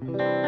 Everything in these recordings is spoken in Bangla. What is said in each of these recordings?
রাই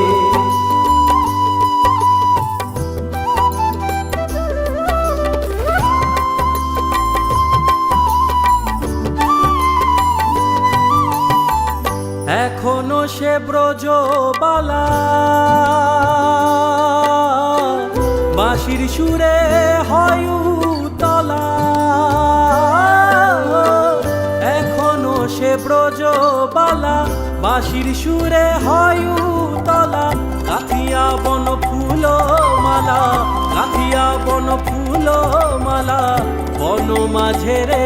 সে ব্রজবালা। বাঁশির সুরে হয় তলা এখনও সে ব্রজবালা বাঁশির সুরে হয় তলা কাথিয়া বন ফুল মালা, কাথিয়া বন ফুল মালা, বন মাঝে রে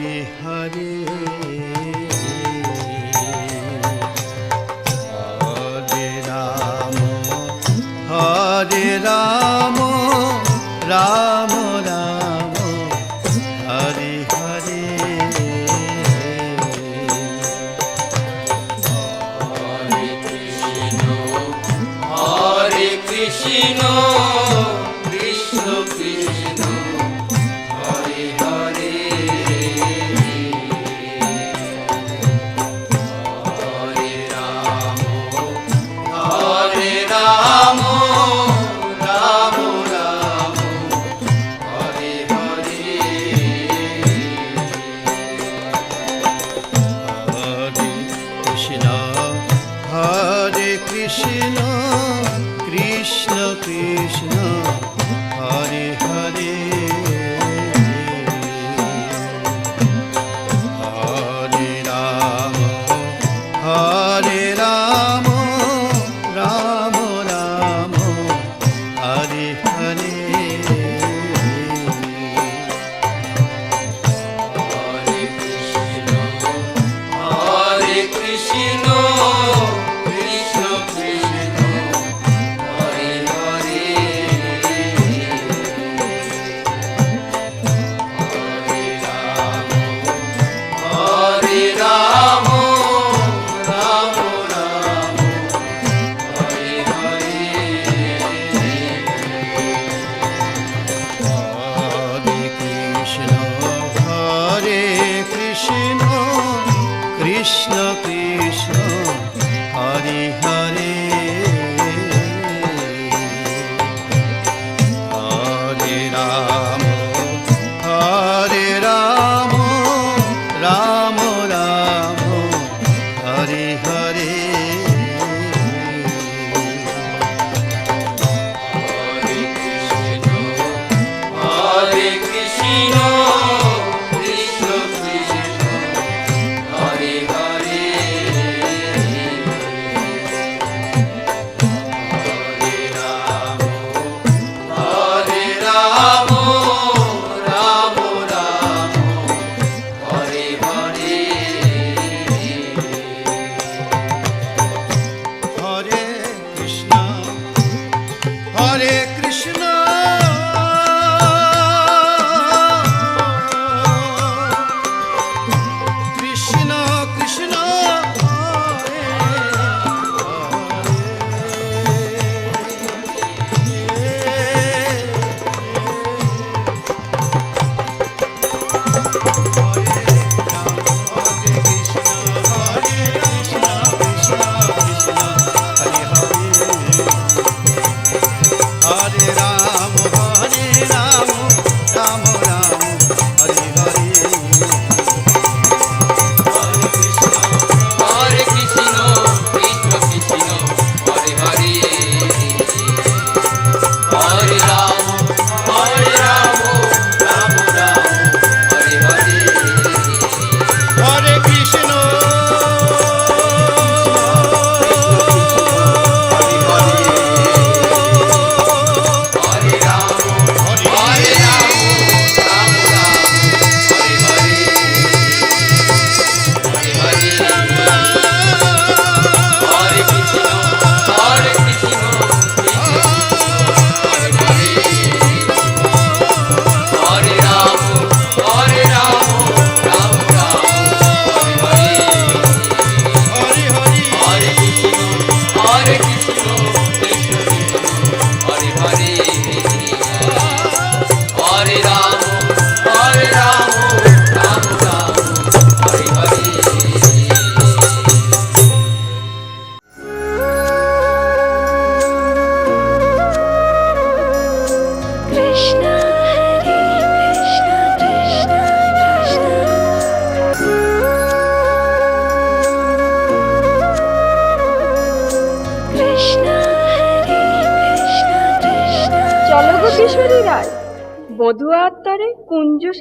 হরে হরে হরে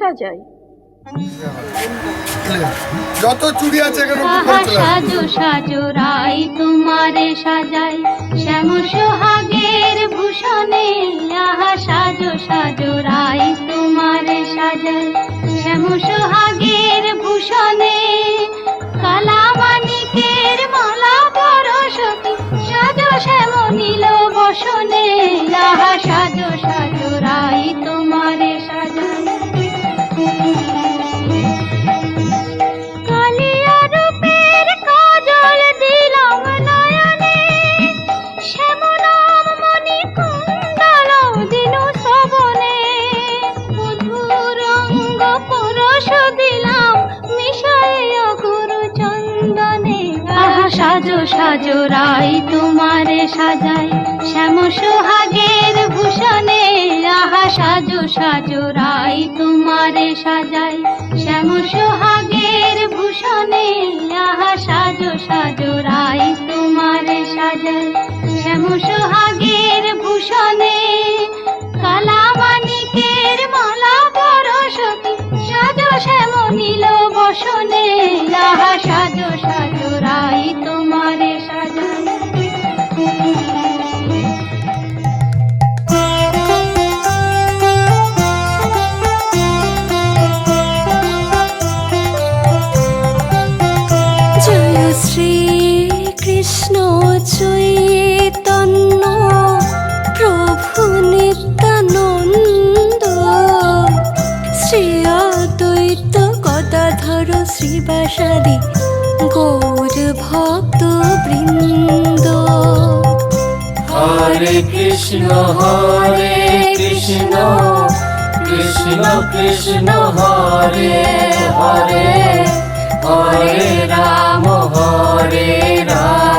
কুঞ্জ সাজায় যত চুড়ি আছে এখানে করে। সাজো সাজো রাই তোমারে সাজাই। শ্যাম সোহাগের ভূষণে আহা সাজো সাজো রাই তোমারে সাজাই। শ্যাম সোহাগের ভূষণে কালা মানিকের মালা পরশতি সাজো শ্যাম নীল বসনে আহা সাজো সাজো রাই তোমারে সাজাই। সাজো সাজো রাই তোমারে সাজায়। শ্যাম সোহাগের ভূষণে আহা সাজো সাজো রাই তোমারে সাজায়। শ্যাম সোহাগের ভূষণে আহা সাজো সাজো রাই তোমারে সাজায়। শ্যাম সোহাগের ভূষণে শ্যাম নীল বসনে সাজো সাজো রাই তোমারে সাজাই শ্রীবাসাদি গৌর ভক্ত বৃন্দ। হরে কৃষ্ণ হরে কৃষ্ণ কৃষ্ণ কৃষ্ণ, হরে হরে। হরে রাম হরে রাম।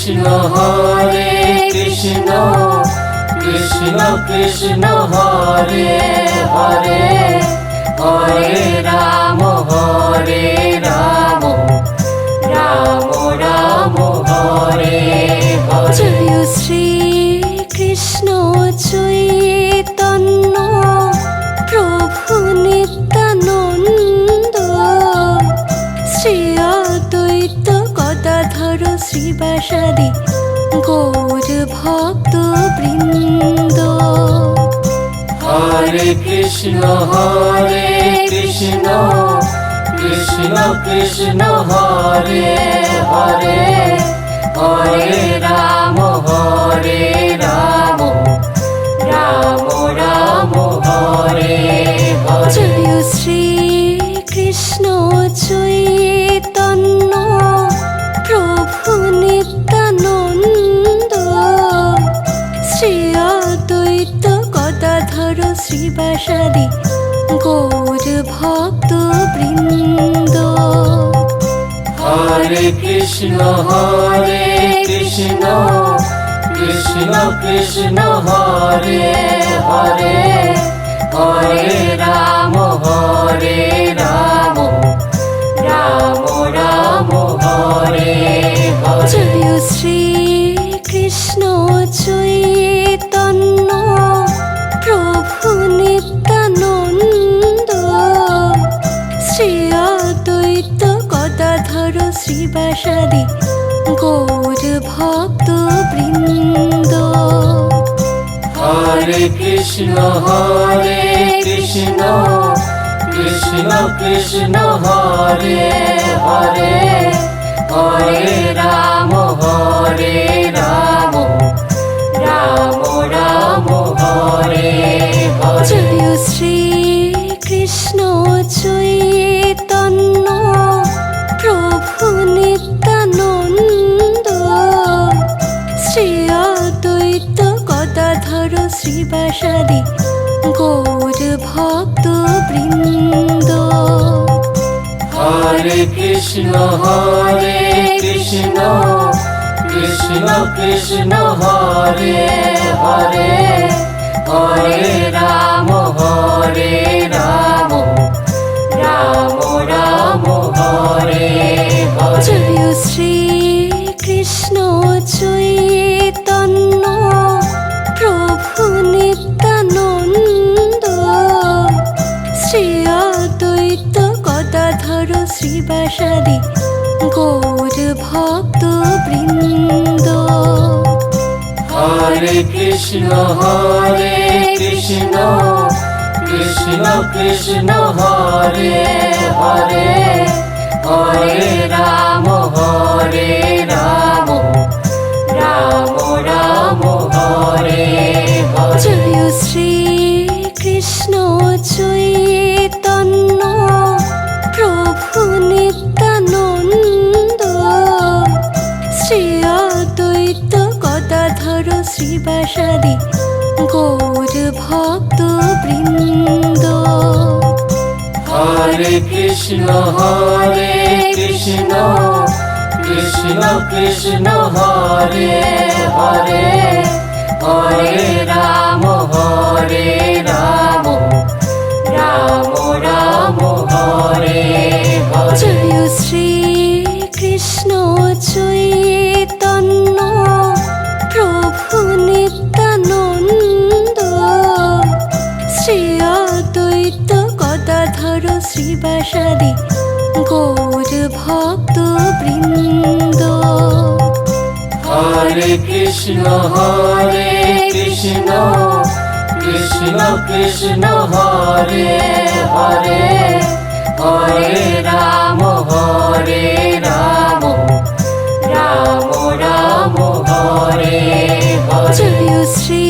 কৃষ্ণ হরে কৃষ্ণ কৃষ্ণ কৃষ্ণ হরে হরে হরে রাম হরে রাম রাম রাম, হরে হরে। জয় শ্রী কৃষ্ণ চৈতন্য শ্রীবাসাদি গৌর ভক্ত বৃন্দ হরে কৃষ্ণ হরে কৃষ্ণ কৃষ্ণ কৃষ্ণ হরে হরে হরে রাম হরে রাম রাম রাম হরে হরে। জয় শ্রী কৃষ্ণ চৈতন্য শ্রীবাসাদি। গৌর ভক্ত বৃন্দ হরে কৃষ্ণ হরে কৃষ্ণ কৃষ্ণ। কৃষ্ণ হরে হরে। হরে রাম হরে রাম রাম রাম হরে হরে। জয় শ্রী কৃষ্ণ চৈতন্য গদাধর শ্রীবাসাদি গৌর ভক্ত বৃন্দ হরে কৃষ্ণ হরে কৃষ্ণ কৃষ্ণ কৃষ্ণ হরে হরে। হরে রাম হরে রাম রাম রাম হরে হরে। জয় শ্রী কৃষ্ণ চৈতন্য শ্রীবাসাদি গৌর ভক্ত বৃন্দ হরে কৃষ্ণ হরে কৃষ্ণ কৃষ্ণ কৃষ্ণ হরে হরে। হরে রাম হরে রাম রাম রাম হরে হরে। জয় শ্রী শ্রীবাসাদি গৌর ভক্ত বৃন্দ হরে কৃষ্ণ হরে কৃষ্ণ কৃষ্ণ কৃষ্ণ, হরে হরে। হরে রাম হরে রাম রাম রাম, হরে শ্রীবাসাদি গৌর ভক্ত বৃন্দ হরে কৃষ্ণ হরে কৃষ্ণ কৃষ্ণ কৃষ্ণ হরে হরে। হরে রাম হরে রাম রাম রাম হরে জয় শ্রী কৃষ্ণ চৈতন্য শ্রীবাসাদি গৌর ভক্ত বৃন্দ হরে কৃষ্ণ হরে কৃষ্ণ কৃষ্ণ কৃষ্ণ হরে হরে হরে রাম হরে রাম রাম রাম হরে হরে। জয় শ্রী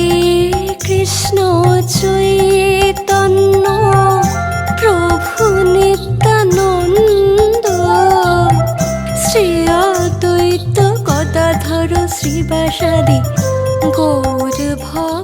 শ্রীবাসাদি গৌর ভক্ত